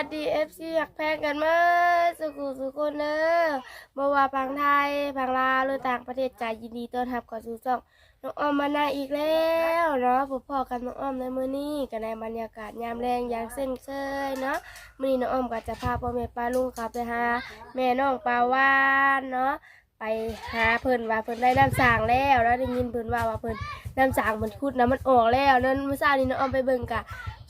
วัสดีเอฟซีอยากแพงกันมาสุขุสุขคนเด้อบ่ว่าพังไทยพังลาวหรือต่างประเทศจ่ายยินดีต้อนรับเข้าสู่ช่องน้องอ้อมมานาอีกแล้วเนาะผมพ่อกันน้องอ้อมในมื้อนี้กันในบรรยากาศยามแรงอย่างเส้นเคยเนาะมื้อนี้น้องอ้อมก็จะพาพ่อแม่ป้าลุงขับไปหาแม่น้องปาวานเนาะ ไปหาเพิ่นว่าเพิ่นได้น้ำสางแล้วแล้วได้ยินเพิ่นว่าว่าเพิ่นน้ำสางมันคุดน้ำมันออกแล้วนั่นเมื่อเช้านี้น้องออมไปเบิ่งกะ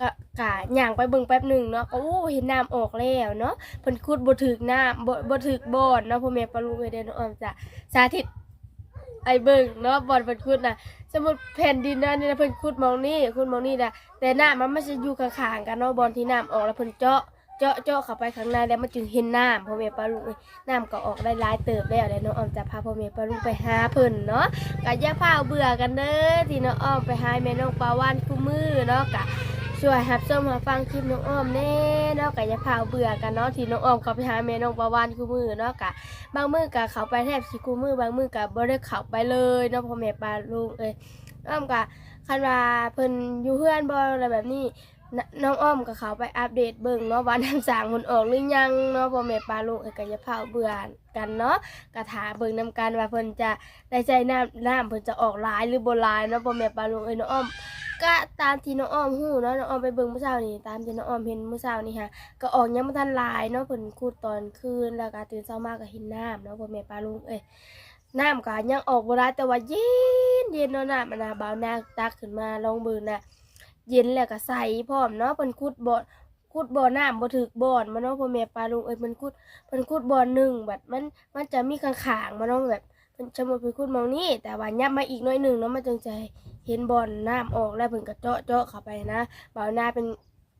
กะกะย่างไปเบิ่งแป๊บหนึ่งเนาะก็โอ้เห็นน้ำออกแล้วเนาะเพิ่นขุดบ่ถึกน้ำบ่บ่ถึกบ่อนเนาะพ่อแม่ปลาลูกเอ้ยเด้อน้องออมจะสาธิตไอเบิ่งเนาะบ่อนเพิ่นขุดน่ะสมมุติแผ่นดินนั้นนี่นะเพิ่นขุดมองนี่ขุดมองนี่น่ะแต่น้ำมันไม่ใช่อยู่ข้างๆกันเนาะบ่อนที่น้ำออกแล้วเพิ่นเจาะ เจาะเจาะเข้าไปข้างในแล้วมันจึงเห็นน้ำพ่อแม่ปลาลูกเอ้ยน้ำก็ออกได้หลายเติบแล้วเดี๋ยวน้องอ้อมจะพาพ่อแม่ปลาลูกไปหาเพิ่นเนาะก็อย่าพาเบื่อกันเด้อที่น้องอ้อมไปหาแม่น้องปลาวานคู่มือเนาะกะช่วยหับส้มมาฟังคลิปน้องอ้อมแน่เนาะกะอย่าพาเบื่อกันเนาะที่น้องอ้อมเขาไปหาแม่น้องปาวานคู่มือเนาะกะบางมือกะเขาไปแทบสิคู่มือบางมือกะบ่ได้เขาไปเลยเนาะพ่อแม่ปาลุงเอ้ยอ้อมกะคันว่าเพิ่นอยู่เพื่อนบ่อะไรแบบนี้ นน้องอ้อมกับเขาไปอัปเดตเบิ่งเนาะว่าน้ำสางมันออกหรือยังเนาะพ่อแม่ปลาลุงเอ้ยกะอย่าพาเบื่อกันเนาะกะถาเบิ่งนำกันว่าเพิ่นจะได้ใจน้ำน้ำเพิ่นจะออกหลายหรือบ่หลายเนาะพ่อแม่ปลาลุงเอ้ยน้องอ้อมก็ตามที่น้องอ้อมฮู้เนาะน้องอ้อมไปเบิ่งเมื่อเช้านี่ตามที่น้องอ้อมเห็นเมื่อเช้านี่ฮะก็ออกยังบ่ทันหลายเนาะเพิ่นขุดตอนคืนแล้วก็ตื่นเช้ามาก็เห็นน้ำเนาะพ่อแม่ป้าลุงเอ้ยน้ำก็ยังออกบ่ได้แต่ว่าเย็นเย็นเนาะน้ำมันน่ะเบาหน้าตักขึ้นมาลองเบิ่งน่ะ เย็นแล้วก็ใส่พร้อมเนาะเพิ่นขุดบ่ขุดบ่อน้ำบ่ถึกบ่อนมาเนาะพ่อแม่ป้าลุงเอ้ยเพิ่นขุดเพิ่นขุดบ่อหนึ่งแบบมันมันจะมีข้างๆมาเนาะแบบเพิ่นจะมาเพิ่นขุดมองนี้แต่ว่ายับมาอีกหน้อยหนึ่งเนาะมันจึงจะเห็นบอลน้ำออกแล้วเพิ่นก็เจาะเจาะเข้าไปนะบ่าวหน้าเป็น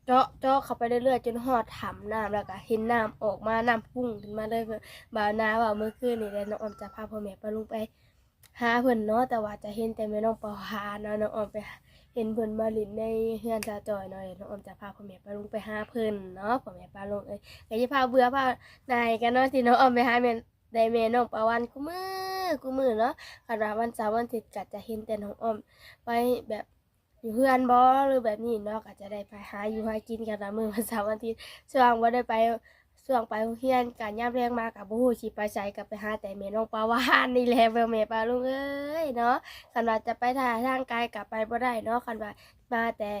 เจาะเจาะเข้าไปเรื่อยๆจนหอดถำน้ำแล้วก็เห็นน้ำออกมาน้ำพุ่งขึ้นมาเลยเพิ่นบ่าวหน้าว่าเมื่อคืนนี่แหละน้องออมจะพาพ่อแม่ปลุงไปหาเพิ่นเนาะแต่ว่าจะเห็นแต่แม่น้องปอหาเนาะน้องออมไป ห็นเพิ่นมาลินในเฮือนตาจอยเนาะเดี๋ยวน้องออมจะพาพ่อแม่ปลุงไปหาเพิ่นเนาะพ่อแม่ปาลุงเอ้ยก็อย่พาเบื่อพานายกันเนาะที่น้องออมไปหาแม่ได้แม่น้องปาวันกูมือกูมือเนาะคันว่าวันเสาร์วันอาทิตย์ก็จะเห็นแต่น้องออมไปแบบอยู่เพื่อนบอหรือแบบนี้เนาะก็จะได้ไปหาอยู่หากินกันละมือวันเสาร์วันอาทิตย์ช่วงว่าได้ไป ช่วงไปโรงเรียนการย่ำแรงมากับบูฮูชีไปใช้กับไปหาแต่เมน้องปลาวานนี่แหละเวลเมปลาลุงเอ้ยเนาะคันว่าจะไปถ่ายทางไกลกลับไปบ่ได้เนาะคันว่ามาแต่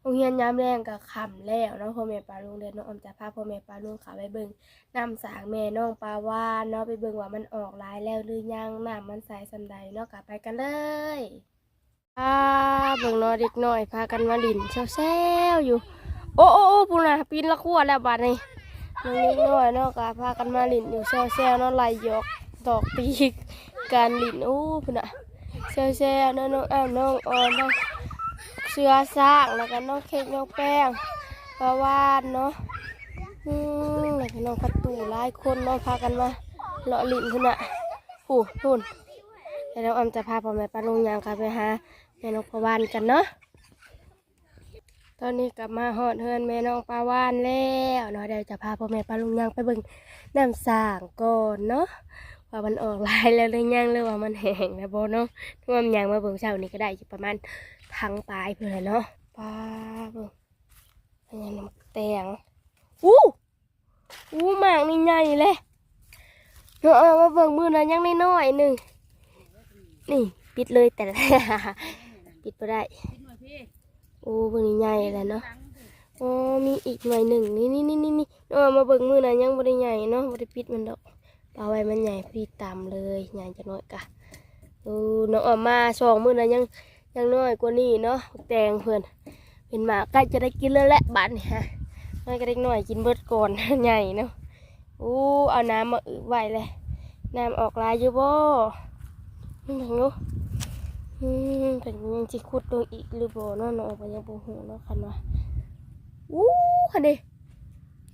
โรงเรียนย่ำแรงกับคำแล้วเนาะพ่อแม่ปลาลุงเดือนน้องอมจะพาพ่อแม่ปลาลุงขาไปเบิ่งน้ำสางแม่น้องปลาวานเนาะไปเบิ่งว่ามันออกลายแล้วหรือยังน้ำมันใสสำใดเนาะกลับไปกันเลยอ่าเบิ่งน้อยเด็กน้อยพากันมาลินเซลๆอยู่ โอ้โอ้โอ้พูน่ะปีนละขั้วแล้วบาดนี้ น้องเด็กน้อยเนาะก็พากันมาลินอยู่เซลๆเนาะไหลหยอกดอกปีกการลินโอ้พูน่ะเซลๆเนาะน้องอ้าน้องออนน้องเสือสร้างแล้วก็น้องเค้กน้องแป้งปลาวานเนาะอืมแล้วก็น้องประตูหลายคนเนาะพากันมาเลาะลินพูน่ะผู้พูนเดี๋ยวน้อมจะพาพ่อแม่ป้าลุงยางกันไปหาแม่น้องปลาวานกันเนาะ ตอนนี้กลับมาหอดเฮือนแม่น้องปลาวานแล้วเนาะเดี๋ยวจะพาพ่อแม่ป้าลุงยางไปเบิ่งน้ำสางก่อนเนาะว่ามันออกลายแล้วหรือยังหรือว่ามันแห้งแล้วบ่เนาะถ้ามันยางมาเบิ่งเช้านี้ก็ได้อยู่ประมาณทั้งปลายเพื่อนเนาะปลาเบิ่งอันนี้น้ำแตงอู้อู้หมากนี่ใหญ่เลยเนาะเอมาเบิ่งมือนะยังน้อยหนึ่งนี่ปิดเลยแต่ปิดไม่ได้ โอ้เบิ่งใหญ่แล้วเนาะโอ้มีอีกหน่วยหนึ่งนี่นี่นี่นี่นี่เออมาเบิ่งมือนะยังบ่ได้ใหญ่เนาะบ่ได้ปิดมันดอกเอาไว้มันใหญ่พอดีตามเลยใหญ่จะน้อยกะโอ้น้องออกมาสองมือนะยังยังน้อยกว่านี้เนาะแตงเพื่อนเป็นหมาใกล้จะได้กินแล้วแหละบัดนี่ฮะน้อยก็ได้หน่อยกินเบิดก่อนใหญ่เนาะโอ้เอาน้ำมาอึไว้เลยน้ำออกลายอยู่บ่นี่ถึงเนาะ อืมเป็นยังจิขุดลงอีกหรือบ่เนาะนาะก็ยังบ่ฮู้เนาะคันว่าอู้คันดิ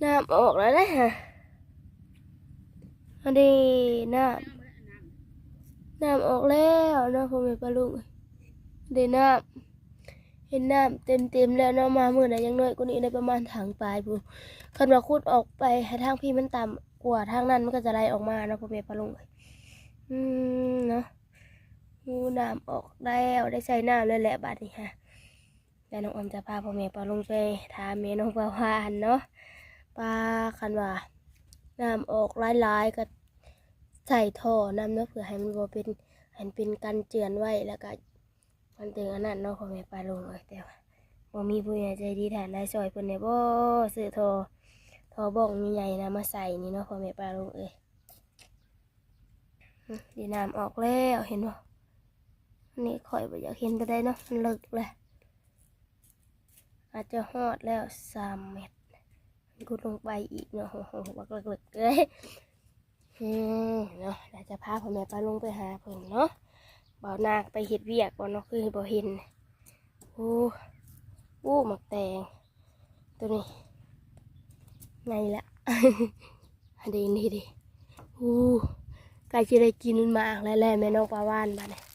น้ำออกแล้วนะฮะคันดิน้ำน้ำออกแล้วเนาะพ่อแม่ป้าลุงเดน้ำเห็นน้ำเต็มเต็มแล้วเนาะมาเมื่อไหร่ยังน้อยกว่านี้ได้ประมาณทางปลายพูคันว่าขุดออกไปให้ทางพี่มันต่ำกว่าทางนั้นมันก็จะไหลออกมาเนาะพ่อแม่ป้าลุงอืมเนาะ งูน้ำออกแล้วได้ใช้น้ำแล้วแหละบัดนี้ฮะแล้วน้องอมจะพาพ่อแม่ปลาลงไปทาเมน้องปลาวานเนาะปลาคันว่าน้ำออกหลายๆก็ใส่ท่อน้ำเนาะเพื่อให้มันบ่เป็นให้มันเป็นกันเจือนไว้แล้วก็มันถึงอันนั้นเนาะพ่อแม่ปลาลงเลยแต่ว่าบ่มีผู้ใหญ่ใจดีแทนได้ซอยเพิ่นได้บ่ซื้อท่อท่อบ้องใหญ่ๆนะมาใส่นี่เนาะพ่อแม่ปลาลงเอ้ยดีน้ำออกแล้วเห็นบ่ นี่ข่อยบ่อยากเห็นก็ได้เนาะมันลึกเลย อาจจะฮอดแล้วสามเมตรกูลงไปอีกเนาะโอ้โหบักเลิกๆเลยอืมเนาะเดี๋ยวจะพาพ่อแม่ไปลงไปหาเพิ่นเนาะบ่าวนากไปเฮ็ดเวียกบ่เนาะคือบ่เห็นโอ้โอ้หมักแตง ตัวนี้ไงละอันนี้นี่ดิโอ้ใกล้จะได้กินมากแล้วแหละแม่น้องปลาวานบัดนี้ยั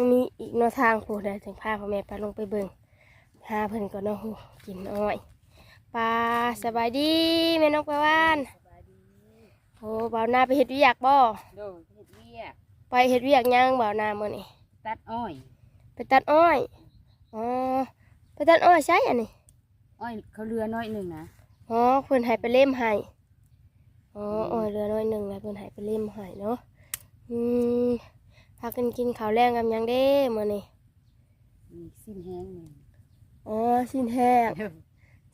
งมีอีกเนาะทางพูดเดี๋ยวถึงพาพ่อแม่ป้าลงไปเบิ่งหาเพิ่นก็เนาะกินอ้อยปลาสบายดีแม่นกปลาวานโอ้บ่าวนาไปเฮ็ดเวียกบ่โดยเฮ็ดเวียกไปเฮ็ดเวียกยังบ่าวนามื้อนี้ตัดอ้อย ไปตัดอ้อยอ๋อไปตัดอ้อยใช่อันนี้อ้อยเขาเรือน้อยหนึ่งนะอ๋อเพิ่นให้ไปเล่มให้อ๋ออืมอ้อยเรือน้อยหนึงแล้วเพิ่นให้ไปเล่มให้เนาะอืมพากันกินข้าวแรงกันยังเด้มื้อนี้มีสิ้นแห้งหนึ่งอ๋อสิ้นแห้งเดี๋ยว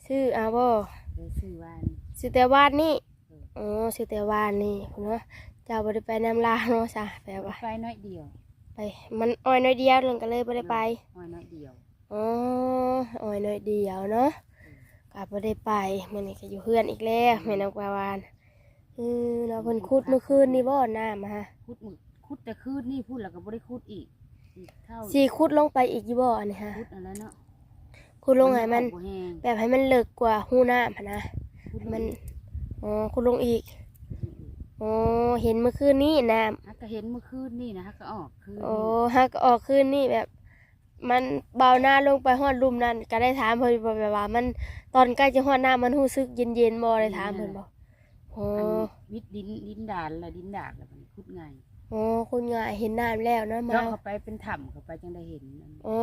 ชื่ออาบ่เดี๋ยวซื้อวานซื้อแต่วานนี่อืมอ๋อซื้อแต่วานนี่คุณว่าเจ้าบ่ได้ไปน้ำลาวเนาะจ้ะแปลว่าไฟน้อยเดียวไป มันอ้อยน้อยเดียวเลยก็เลยบ่ได้ไปอ้อยน้อยเดียวอ๋ออ้อยน้อยเดียวเนาะก็บ่ได้ไปมื้อนี้ก็อยู่เฮือนอีกแล้วแม่นางปลาวานเออเนาะเพิ่นขุดเมื่อคืนนี่บ่น้ำฮะคุดหมึก คุดแต่คืนนี่พูดแล้วก็บ่ได้คุดอีกอีกเท่าสิขุดลงไปอีกอยู่บ่อันนี้ฮะคุดอันนั้นเนาะขุดลงให้มัน บ่แห้งแบบให้มันลึกกว่าหูน้ำหั้นนะคุดมันอีกอ๋อขุดลงอีกอ๋อเห็นเมื่อคืนนี้น้ำฮักก็เห็นเมื่อคืนนี่นะฮักก็ออกคืนโอ้ฮักออกขึ้นนี่แบบ มันเบาหน้าลงไปฮอดรุมนั่นก็ได้ถามเพิ่นบ่แบบว่ามันตอนใกล้จะฮอดหน้ามันรู้สึกเย็นๆบ่ได้ถามเพิ่นบ่โอ้ อันวิดดินดินดานละดินดากแล้วมันคุดง่าย โอ้คุณง่ายเห็นน้ำแล้วเนาะมาเจาะเข้าไปเป็นถ้ำเข้าไปจังได้เห็นอันอ๋อ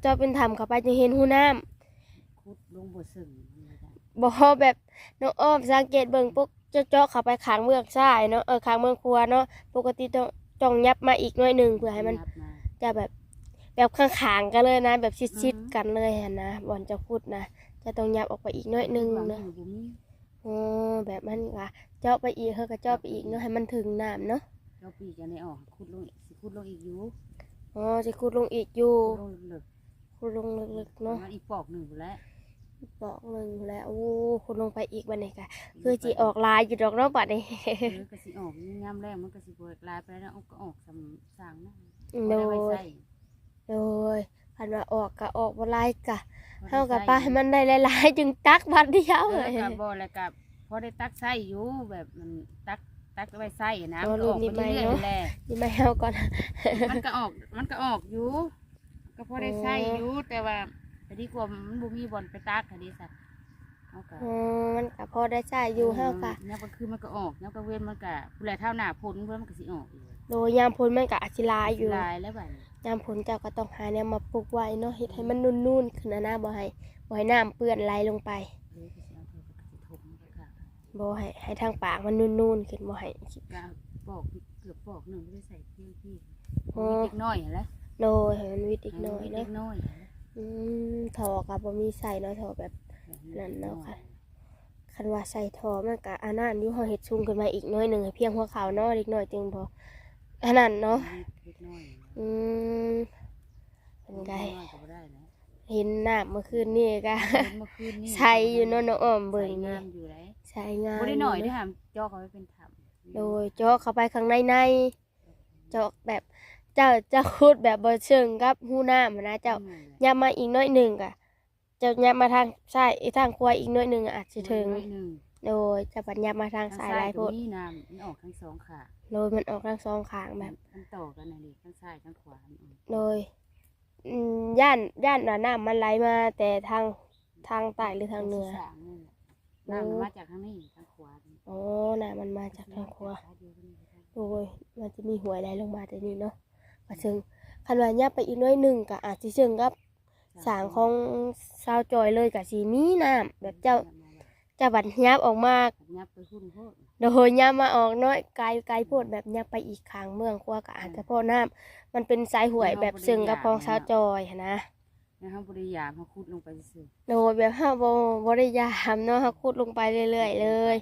เจ้าเป็นถ้ำเข้าไปจึงเห็นหูน้ำคุดลงบ่ซึ่งนี่นะบ่แบบน้องอ้อมสังเกตเบิ่งปุ๊กเจาะๆเข้าไปข้างเมือกซ้ายเนาะเออข้างเมืองครัวเนาะปกติต้องต้องยับมาอีกหน่อยหนึงเพื่อให้มันนับาจะแบบแบบข้างๆกันเลยนะ แบบชิดอือฮึๆกันเลยหั่นนะบ่อนจะพูดนะจะต้องยับออกไปอีกหน่อยหนึงหวัเนาะอยู่บ่มีอ๋อแบบมันก็เจาะไปอีกเฮาก็เจาะไปอีกเนาะให้มันถึงน้ำเนาะ เจ้าปีกันในออกขุดลงอีกสิขุดลงอีกอยู่อ๋อสิขุดลงอีกอยู่ขุดลงลึกขุดลงลึกๆๆเนาะมันอีกปอกหนึ่งอยู่แล้วบอกหนึ่งแล้วโอ้ขุดลงไปอีกบัดนี้ก็คือสิออกลายอยู่ดอกเนาะบัดนี้เออก็สิออกยามแรกมันก็สิบ่ลายไปแล้วเอาก็ออกสำสร้างนะโดบ่ไไว้ยใส่โดยคันว่าออกก็ออกบ่หลายกะบ่ได้เฮากับใส่ป้าให้มันได้หลายๆจึงตักบัดเดียวเอเลอยกับบ่แล้วกับพอได้ตักใส่อยู่แบบมันตัก ตักไว้ใส่นะอ๋อมันก็ออกรูปนี้ไปเรื่อยไหมๆเนาะแหละนี่มาเฮาก่อน มันก็ออก มันก็ออกอยู่ ก็พอได้ใส่อ๋อออยู่แต่ว่าแต่ดีกว่ามันบ่มีบ่อนไปตักค่ะดีสัตว์เอาก็อ๋อมันก็พอได้ใช้อยู่เฮาก็เนี่ยก็คือมันก็ออกเนี่ยก็เว้นมันก็ผู้ใดเท่าหน้าพ้นเพื่อมันก็สิออกอยู่โดยยามพ้นมันก็อาจสิหลายอยู่ ลายแล้วบัดนี้ยามฝนเจ้าก็ต้องหาแนวมาปลูกไว้เนาะเฮ็ดให้มันนุ่นๆขึ้นนะนะบ่ให้บ่ให้น้ำเปื้อนไหลลงไป บ่ให้ให้ทางปากมันนุ่นๆขึ้นบ่ให้ก็ปอกเกือบปอกหนึ่งไม่ได้ใส่เที่ยงที่อ๋อมีเด็กน้อยหั่นแหละโดยให้มันวิดอีกหน่อยเด็เนาะกน้อยหั่นแหละอืมถอก็บ่มีใส่เนาะถอแบบนั่นเนาะค่ะคันว่าใส่ถอมันก็อันนั้นอยู่เฮาเฮ็ดซุ่มขึ้นมาอีกหน้อยหนึงให้เพียงหัวเขาเนาะเด็กน้อยจึงพออันนั้นเนาะเด็กน้อยอืมเป็นไงด็กน้อยก็บ่ได้นะเห็นน้ำเมื่อคืนนี่ก็เห็นเมื่อคืนนี่ใส่อยู่เนาะน้องอ้อมเบิ่เบิ่งงงานี่มอยู่ไหน ใส่งามบ่ได้หน่อยเาะเด้อหามจอกเอาไว้เป็นถ้ำโดยเจาะเข้าไปข้างในในเจาะแบบเจ้าเจ้าคูดแบบบ่เชิงกับหูน้ำหั้นนะเจ้ายับมาอีกน้อยหนึ่งกะเจ้ายับมาทางซ้ายอีกทางขวาอีกน้อยหนึ่งอาจจะถึงน้อยหนึ่งโดยจะปัญยับมาทางทางซ้ายซ้าหลายยตโพรงดนี้น้ำมันออกทั้งสองขาโดยมันออกทั้งสองข้างแบบมันต่อกันน่ะดิทั้งซ้ายทั้งขวามันออกโดยอืมย่านย่านว่าน้ำมันไหลมาแต่ทางทางใต้หรือทางเหนือสาม นี่แหละน้ำมันมาจากทางนี้ทางขวานี่อ๋อน้ำมันมาจากทางขวาซ้ยเดียวกันนี่ก็ได้โดยมันจะมีหวยไหลลงมาแต่นี่เนาะก็ซึ่งคันว่ายับไปอีกน้อยหนึ่งก็อาจจะเชิงกับสางของชาวจอยเลยกับสีมีน้ำแบบเจ้าจะบัดยับออกมายับไปหุ่นโพดโดยยับมาออกน้อยไกลไกลโพดแบบยับไปอีกข้างเมืองกว่าก็อาจจะพ่อน้ำมันเป็นสายหวยแบบซึ่งกับของสาวจอยหั้นนะ แล้วเฮาบ่ได้ยามเฮาขุดลงไปซื่อโดยแบบห้าบ่บ่ได้ยามเนาะเฮาขุดลงไปเรื่อยๆเลย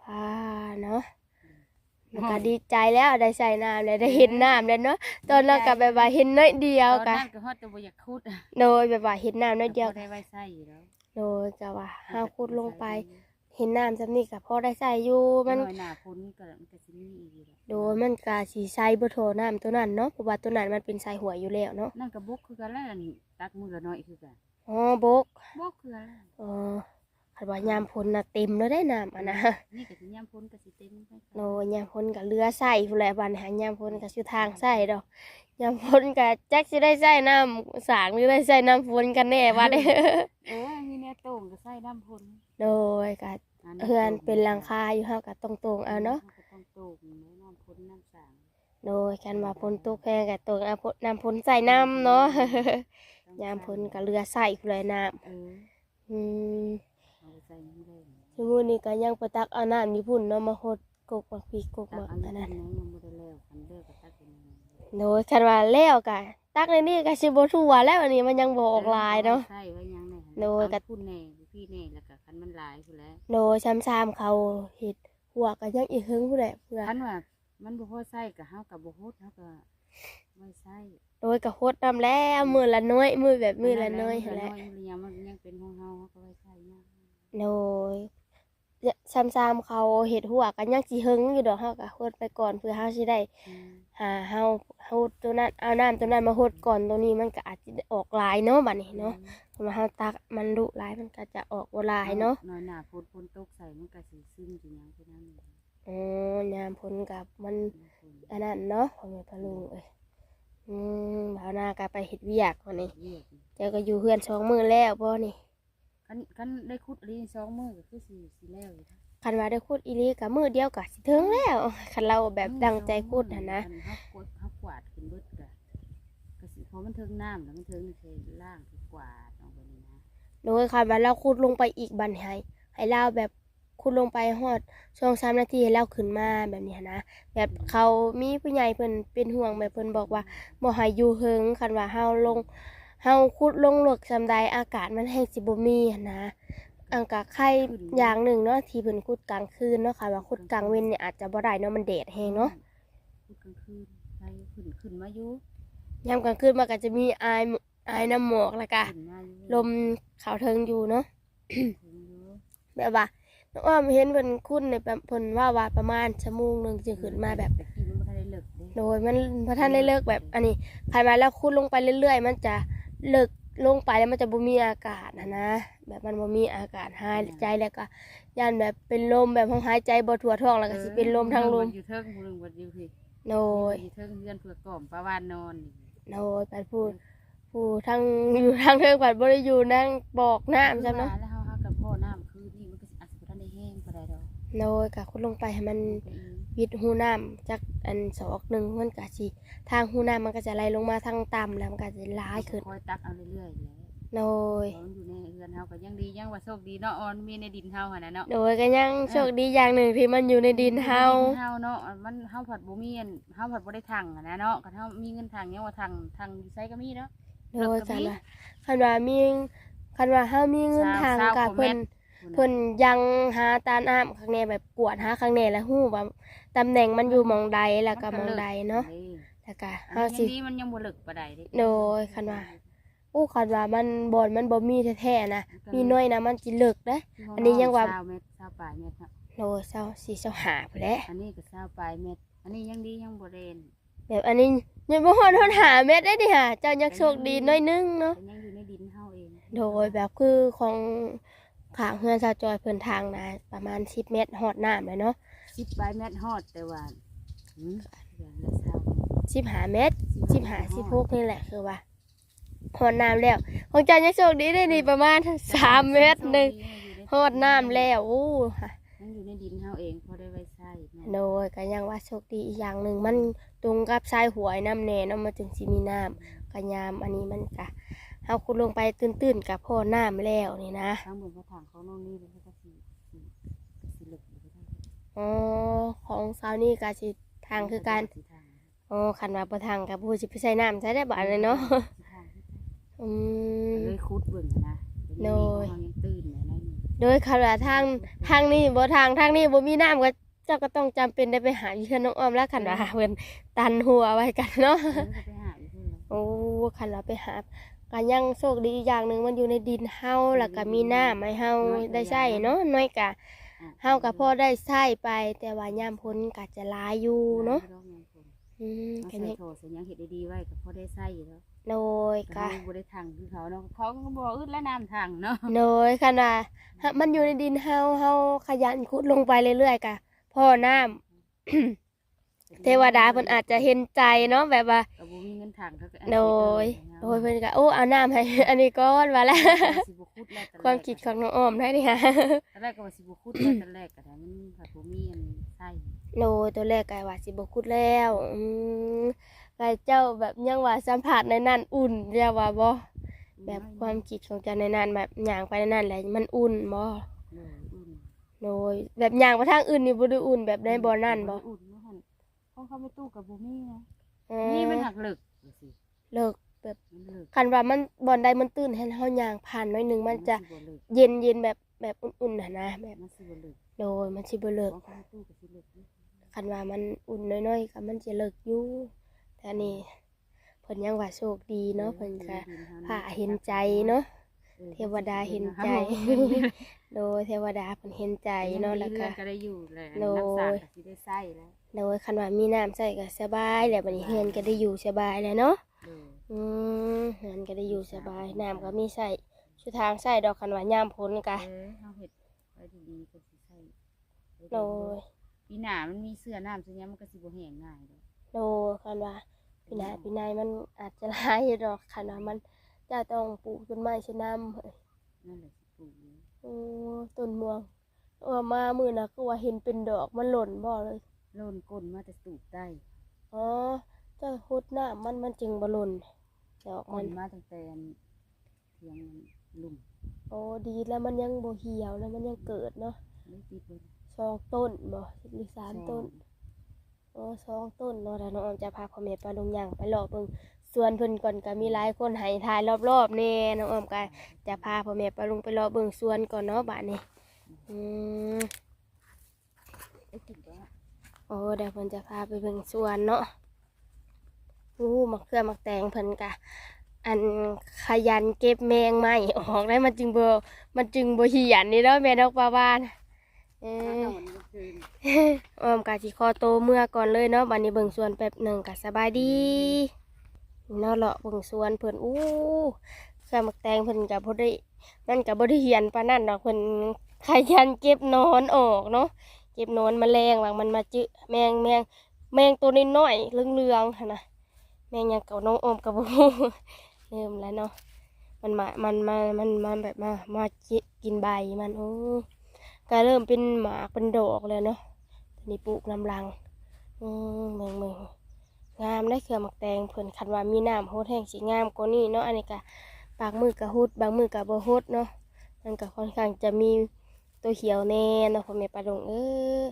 พาเนาะแล้วก็ดีใจแล้วได้ใส่น้ำแล้วได้เห็นน้ำแล้วเนาะตอนนั้นก็แบบว่าเห็นน้อยเดียวตอนก็นั้นก็ฮอดแต่บ่อยากขุดอะโดยแบบว่าเห็นน้ำน้อยเดียวบ่ได้ไว้ใส่อยู่แล้ว โดยก็ว่าเฮาขุดลงไป เห็นน้ำจำนี้ก็พอได้ใส่อยู่มัมันนน้อยหน้าฝนก็มันก็สิมีอีกอยู่แล้วโดยมันก็สิใส่บ่โทน้ำตัวนั้นเนาะเพราะว่าตัวนั้นมันเป็นสายหัวอยู่แล้วเนาะนั่นก็บุกคือกันแล้วอันนี้ตักมือละน้อยคือกันอ๋อบกบุกคือกันแล้วอ๋อคันว่ายามพ้นน่ะเต็มแล้วได้น้ำอะนะนี่ก็สิยามฝนก็สิเต็มไปโนยามพ้นก็เรือใส่ผู้นแหละบัดหายามพ้นก็ชื่อทางใส่ดอก ยามพ้นก็จักสิได้ใส่น้ำสางหรือได้ใส่น้ำฝนกันแน่บัดนี้เออมีแน่โต่งก็ใส่น้ำฝนโดยก็เฮือนเป็นหลังคาอยู่เฮาก็ตรงๆเอาเนาะก็ต้องโต่งแล้วน้ำฝนน้ำสางโดยกันว่าพ้นตกแพงก็ตกเอาพ้นน้ำพ้นใส่น้ำเนาะยามพ้นก็เรือใส่ผู้นแหละน้เออำอืมเอาไปใส่นี่เลยสมมุตินี่ก็ยังไปตักเอาน้ำญี่ปุ่นเนาะมาหดกกบักพีกกตับักกอันอันนี้ โดยคันว่าแล้วก็ตักในนี่ก็สิบ่ทั่วแล้วอันนี้มันยังบ่ออกลายเนาะ ใช่ไว้ยังไงโดยก็พูดแน่พี่แน่แล้วก็คันมันหลายพุ่นแหล้วโดยซ้ำๆเขาเฮ็ดหัวก็ยังอีกหึงผู้ใดเพื่อคันว่ามันบ่พอใส่ก็เฮาก็บ่ฮดเฮาก็ไว้ใส่โดยก็โคตรนำแล้วมือละน้อยมือแบบมือละน้อยหั่นแหละ มื้อละน้อยมันยังเป็นของเฮาเฮาก็ไว้ใส่ยามโดยซ้ำๆเขาเฮ็ดหัวก็ยังสิหึงอยู่ดอกเฮาก็โคตรไปก่อนเพื่อเฮาสิได้ อืม หาเฮาเฮาตัวนั้นเอาน้ำตัวนั้นมาหดก่อนตัวนี้มันก็อาจจะออกลายเนาะบัดนี้เนาะเพราะว่าเฮาตักมันดุลายมันก็จะออกบ่ลายเนาะน้อยหน้าฝนฝนตกใส่มันก็สิซึมสิหยังไปนั่นอ๋อยามพ้นกับมันอันนั้นเนาะพ่อแม่พ่อลุงเอ้ยอืมบ่าวนาก็ไปเฮ็ดเวียกวันนี้เรียกเจ้าก็อยู่เฮือนสองมื้อแล้วบ่นี่คันคันได้ขุดอันนี้สองมื้อก็คือสิสิแล้วอยู่นะ คันว่าได้ขุดอีหลีก็มื้อเดียวก็สิถึงแล้วคันเราแบบตั้งใจขุดหั่นนะคัเฮากดเฮากวาดขึ้นเบิดก็ก็สิพอมันถึงน้ำแล้วมันถึงนี่คือล่างคือกวาดออกไปนี่นะโดยคันว่าเราขุดลงไปอีกบัดนี้ให้ให้เราแบบขุดลงไปฮอดช่วง3นาทีให้เราขึ้นมาแบบนี้หั้นนะแบบเขามีผู้ใหญ่เพิ่นเป็นห่วงแบบเพิ่นบอกว่าบ่ให้อยู่เฮิงคันว่าเฮาลงเฮาขุดลงหลกซำใดอากาศมันแห้งสิบ่มีหั้นนะ อังกะไข่อย่างหนึ่งเนาะที่เพิ่นขุดกลางคืนเนาะค่ะว่าขุดกลางเว้นเนี่ยอาจจะบ่ได้เนาะมันแดดแฮงเนาะขุดกลางคืนใส่ขึ้นขึ้นมาอยู่ยามกลางคืนมันก็จะมีอายอายน้ำหมอกแล้วก็ขึ้นมาอยู่ลมขาวเทิงอยู่เนาะถึงอยู่แบบว่าน้องอ้อมเห็นเพิ่นขุดในแบบเพิ่นว่าว่าประมาณชั่วโมงหนึงจึงขึ้นมาแบบแต่กี้มันบ่ทันได้เลิกเด้โดยมันพระท่านได้เลิกแบบอันนี้ภายมาแล้วคุดลงไปเรื่อย ๆ มันจะเลิก ลงไปแล้วมันจะบ่มีอากาศนะนะ แบบมันบ่มีอากาศหายใจแล้วก็ย่านแบบเป็นลมแบบหายใจบ่ทั่วท้องแล้วก็สิเป็นลมทั้งลมอยู่เทิงผู้หนึงบ่อยู่พี่โดยอยู่เทิงเฮือนเพื่อกล่อมปลาวานนอนนี่โดยไปพูดผู้ทั้งอยู่ทางเทิงปัดบ่ได้อยู่นั่งบอกน้ำจ้ะเนาะแล้วเฮาเฮากับพ่อน้ำคือนี่มันก็สิอาจสิบ่ทันได้แห้งปานใดดอกโดยก็คุดลงไปให้มันไปเอง วิดหูน้ำจากอันศอกหนึงมันก็สิทางหูน้ำมันก็จะไหลลงมาทางต่ำแล้วมันก็จะไหลายขึ้นคอยตักเอาเรื่อยๆแหละโดยเพราะมันอยู่ในเรือนเฮาก็ยังดียังว่าโชคดีเนาะออนมีในดินเฮาหั่นน่ะเนาะโดยก็ยังโชคดีอย่างหนึ่งที่มันอยู่ในดินเฮาดินเฮาเนาะมันเฮาผัดบ่มีอันเฮาผัดบ่ได้ถังอะนะเนาะคันเฮามีเงินถังยังว่าถังถังอยู่ไสก็มีเนาะโดยกันว่าคันว่ามีคันว่าเฮามีเงินทางสาวกับกว่าเพิ่นเม็ดเพิ่นยังหาตาน้ำข้างในแบบกวดหาข้างในแล้วฮู้ว่า ตำแหน่งมันอยู่หมองใดแล้วก็หมองใดเนาะแล้วก็เฮาเฮาสิสิมันยังบ่เลิกปานใดเด้โดยคันว่าอู้คันว่ามันบ่อนมันบ่มีแท้ๆนะมีน้อยนะมันสิเลิกเด้ออันนี้ยังว่า20เม็ด20ปลายเม็ดครับโดยเศร้าสิเศร้าหาพุ่นแหละอันนี้ก็20ปลายเม็ดอันนี้ยังดียังบ่เรนแบบอันนี้ยังบ่ฮอดฮอดหาเม็ดได้ดิค่ะเจ้ายังโชคดีน้อยนึงเนาะแต่ยังอยู่ในดินเฮาเอง โดยแบบคือของขางเฮือนชาวจอยเพิ่นทางนะประมาณ10เมตรฮอดน้ำเลยเนาะ 10ปลายเม็ดฮอดแต่ว่าหืมเดือนละ20 15เมตร15 16นี่แหละคือว่าฮอดน้ำแล้วของเจ้ายังโชคดีได้นี่ประมาณ3เมตรหนึงฮอดน้ำแล้วอู้ค่ะยังอยู่ในดินเฮาเองพอได้ไว้ใช้แม่โดยก็ยังว่าโชคดีอีกอย่างหนึ่งมันตรงกับชายหวยน้ำแน่เนาะมาถึงสิมีน้ำกะยามอันนี้มันกะเฮาคุดลงไปตื้นๆกับพ่อน้ำแล้วนี่นะ ทั้งหมดกระถางเขาโน่นนี่เลยก็สิ อ๋อของสาวนี่ก็สิทางคือกันสิทางอ๋อคันว่าบ่ทางกับผู้สิไปใส่น้ำใช้ได้บาดเลยเนาะสิทางคือกันอืมเลยคุดเบิ่งนะเป็นโดอย่างนี้ยเขายังตื่นเลยนะนี่โดยคันว่าทางทางนี้บ่ทางทางนี้บ่มีน้ำก็เจ้าก็ต้องจำเป็นได้ไปหาอยู่เทือนน้องอ้อมแล้วคันว่าเพิ่นตันหัวไว้กันเนาะเออก็ไปหาอยู่เพิ่นแล้วโอ้คันเราไปหาก็ยังโชคดีอีกอย่างหนึ่งมันอยู่ในดินเฮาแล้วก็มีน้ำให้เฮาได้ใช้เนาะน้อยกะอะ เฮาก็พอได้ใช้ไป แต่ว่ายามพ้นก็จะหลายอยู่เนาะไม่ต้องงคนอืมเอาก็ใส่ยังโถใส่หยังเห็ดดีๆไว้ก็พอได้ใส่อยู่แล้วโดยก็ก็บ่ได้ทางคือเขาเนาะเขาก็บ่อึดและน้ำทางเนาะโดยคันว่าฮะมันอยู่ในดินเฮาเฮาขยันขุดลงไปเรื่อยๆก็พอน้ำ เทวดาเพิ่นอาจจะเห็นใจเนาะแบบว่า ก็บ่มีเงินทางเขาก็โดยโดยเพิ่นก็โอ้เอาน้ำให้ อันนี้ก่อนว่าแล้วสิบ่ขุดแล้วตอนแรกความคิดของน้องอ้อมได้นี่ค่ะตอนแรกก็ว่าสิบ่ขุดแล้วตอนแรกก็ได้มันผัดบ่มีอันใส่โนตัวแรกก็ว่าสิบคุดแล้วอืมก็เจ้าแบบยังว่าสัมผัสในนั้นอุ่นเรียกว่าบ่แบบความคิดของเจ้าในนั้นแบบย่างไปในนั้นแหละมันอุ่นบ่ โดยอุ่นโนยแบบย่างไปทางอื่นนี่บ่ได้อุ่นแบบในบ่อนั่นบ่ อุ่นเนาะหั่น ของเขาไปตู้กับบ่มีนะอ๋อนี่มันหักเลิกว่าสิเลิกแบบมันเลิกคันว่ามันบ่อนใดมันตื้นให้เฮาย่างผ่านหน้อยหนึงมันจะสิบ่เลิกเย็นเย็นแบบแบบอุ่นๆน่ะนะแบบมันสิบ่เลิกโดยมันสิบ่เลิก ของเขาไปตู้ก็สิเลิกอยู่คันว่ามันอุ่นน้อยๆก็มันจะเลิกอยู่แต่อันนี่เพิ่นยังว่าโชคดีเนาะเพิ่นก็พาเห็นใจเนาะ เทวดาเห็นใจ โดยเทวดาเพิ่นเห็นใจเนาะแล้วก็ก็ได้อยู่แหละโดยน้ำสาดก็สิได้ใส่แล้วโดยคันว่ามีน้ำใส่ก็สบาย แล้วบัดนี้เฮือนก็ได้อยู่สบายแล้วเนาะโดยอืมเฮือนก็ได้อยู่สบายน้ำก็มีใส่ชุดทางใส่ดอกคันว่ายามพ้นกะเออเฮาเฮ็ดไว้ดีๆก็สิใส่โดยปีหน้ามันมีเสื้อน้ำเสื้อหยังมันก็สิบ่แห้งง่ายดอกโดยคันว่าพี่นาพี่นายมันอาจจะหลายอยู่ดอกคันว่ามันจะต้องปลูกต้นไม้ชะนํเฮ้ยนั่นแหละสิปลูกอยู่ โอ้ต้นม่วงเออมามื้อน่ะก็ว่าเห็นเป็นดอกมันหล่นบ่เลยโลนก้นมาแต่ตูบใต้อ๋อเจ้าฮดน้ำมันมันจึงบ่หล่นดอกก้มันนมาตั้งแต่อันเทียงลุ่มโอ้ดีแล้วมันยังบ่เหี่ยวแล้วมันยังเกิดเนาะเลยติดเบิ่งสองต้นบ่หรือสามต้นโอ้สองต้นเนาะแล้วน้องออมจะพาพ่อแม่ไปลงย่างไปรอบเบิ่ง ส่วนเพิ่นก่อนก็มีหลายคนให้ถ่ายรอบๆแน่น้องออมก็จะพาพ่อแม่ไปลงไปรอเบิ่งส่วนก่อนเนาะบัดนี้อืมโอ้เดี๋ยวเพิ่นจะพาไปเบิ่งส่วนเนาะอู้มักเขือมักแตงเพิ่นก็อันขยันเก็บแมงไม้ออกได้มันจึงเบ่มันจึงบ่เหี่ยนนี่เด้อแม่ดอกปลาบ้านเออมก็คืนออมกาสิคอโตเมื่อก่อนเลยเนาะบัดนี้เบิ่งส่วนแป๊บหนึ่งก็สบายดี เนาะเลาะเบิ่งสวนเพิ่นอู้เครื่องมักแตงเพิ่นก็บ่ได้นั่นก็บ่ได้เหียนปานนั้นดอกเพิ่นขยันเก็บนอนออกเนาะเก็บนอนแมลงว่ามันมาจื้อแมงแมงแมงตัวน้อยๆเหลืองๆหั่นน่ะแมงยังเก่าน้องอมก็บ่ฮู้เริ่มแล้วเนาะมันมามันมามันมันแบบมามาจิกินใบมันโอ้ก็เริ่มเป็นหมากเป็นดอกเลยเนาะนี้ปลูกน้ำลังอืมเมืองเมือง งามได้เครือหมักแตงเพิ่นคันว่ามีน้ำโฮดแห้งสีงามกว่านี้เนาะอันนี้ก็ปากมือกับฮุดบางมือกับบ่ฮุดเนาะมันก็ค่อนข้างจะมีตัวเขียวแน่เนาะพ่อแม่ปลาดงเออ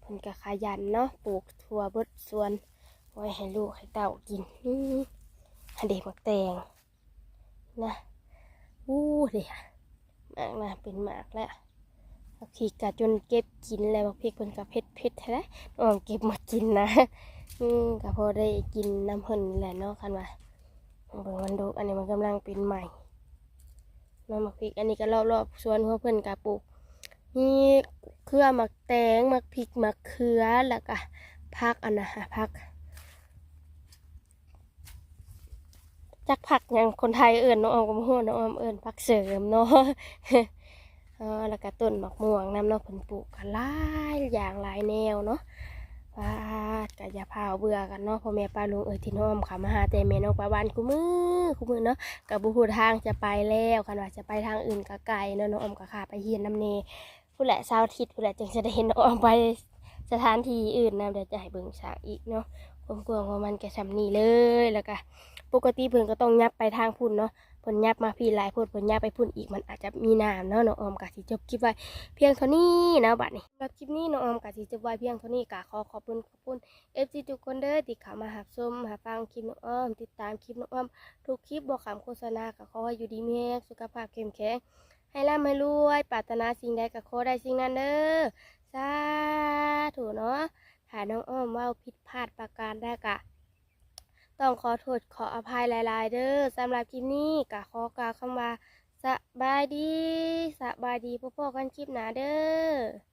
เพิ่นก็ขยันเนาะปลูกทั่วเบิดสวนไว้ให้ลูกให้เต่ากินอืมอันเด็กหมักแตงนะอู้เดี๋ยมากนะเป็นหมากแล้วบักพริกะจนเก็บกินแล้วบักพริกเพิ่นกะเผ็ดเผ็ดแท้ๆน้องเก็บมากินนะ อืมก็พอได้กินน้ำเพิ่นแหละเนาะคันว่าเบิ่งมันดกอันนี้มันกำลังเป็นใหม่น้ำบักพริก อันนี้ก็รอบๆสวนของเพิ่นกะปลูกมีเครือหมักแตงหมักพริกหมักเขือแล้วก็ผักอันนะฮะผักจักผักอย่างคนไทยเอิ่นน้องออมก็บ่ฮู้น้องออมเอิ่นผักเสริมเนาะเออแล้วก็ต้นหมักม่วงน้ำเนาะเพิ่นปลูกกันหลายอย่างหลายแนวเนาะ ป้ากะยาพาเอาเบื่อกันเนาะพ่อแม่ป้าลุงเอ้ยที่น้อมขามาหาแต่แม่น้องปลาบ้านคู่มือคู่มือเนาะกับบุหูทางจะไปแล้วคันว่าจะไปทางอื่นกะไกลเนาะน้องอมกะขาไปเฮียนน้ำเนผู้แหละเสาร์อาทิตย์ผู้แหละจึงจะได้เห็นน้องอมไปสถานที่อื่นนะเดี๋ยวจะให้เบิ่งฉากอีกเนาะความกวางของมันแกสำนีเลยแล้วก็ ปกติเพิ่นก็ต้องยับไปทางพุ่นเนาะผลยับมาพี่หลายโพดผลยับไปพุ่นอีกมันอาจจะมีน้ำเนาะน้องออมกะสิจบคลิปไว้เพียงเท่านี้นะบัดนี้สำหรับคลิปนี้น้องออมกะสิจบไว้เพียงเท่านี้กะขอขอบคุณขอบคุณ FG ทุกคนเด้อที่เข้ามาหับชมหาฟังคลิปน้องออมติดตามคลิปน้องออมทุกคลิปบอกคำโฆษณาก็ขอให้อยู่ดีมีแรงสุขภาพเข้มแข็งให้ร่ำให้รวยปรารถนาสิ่งใดก็ขอได้สิ่งนั้นเด้อสาธุเนาะถ้าน้องอ้อมว่าผิดพลาดประการใดกะ ต้องขอโทษขออภัยหลายๆ เด้อสำหรับคลิปนี้กะขอกล่าวคำว่าสบายดีสบายดีพ่อๆกันคลิปหนาเด้อ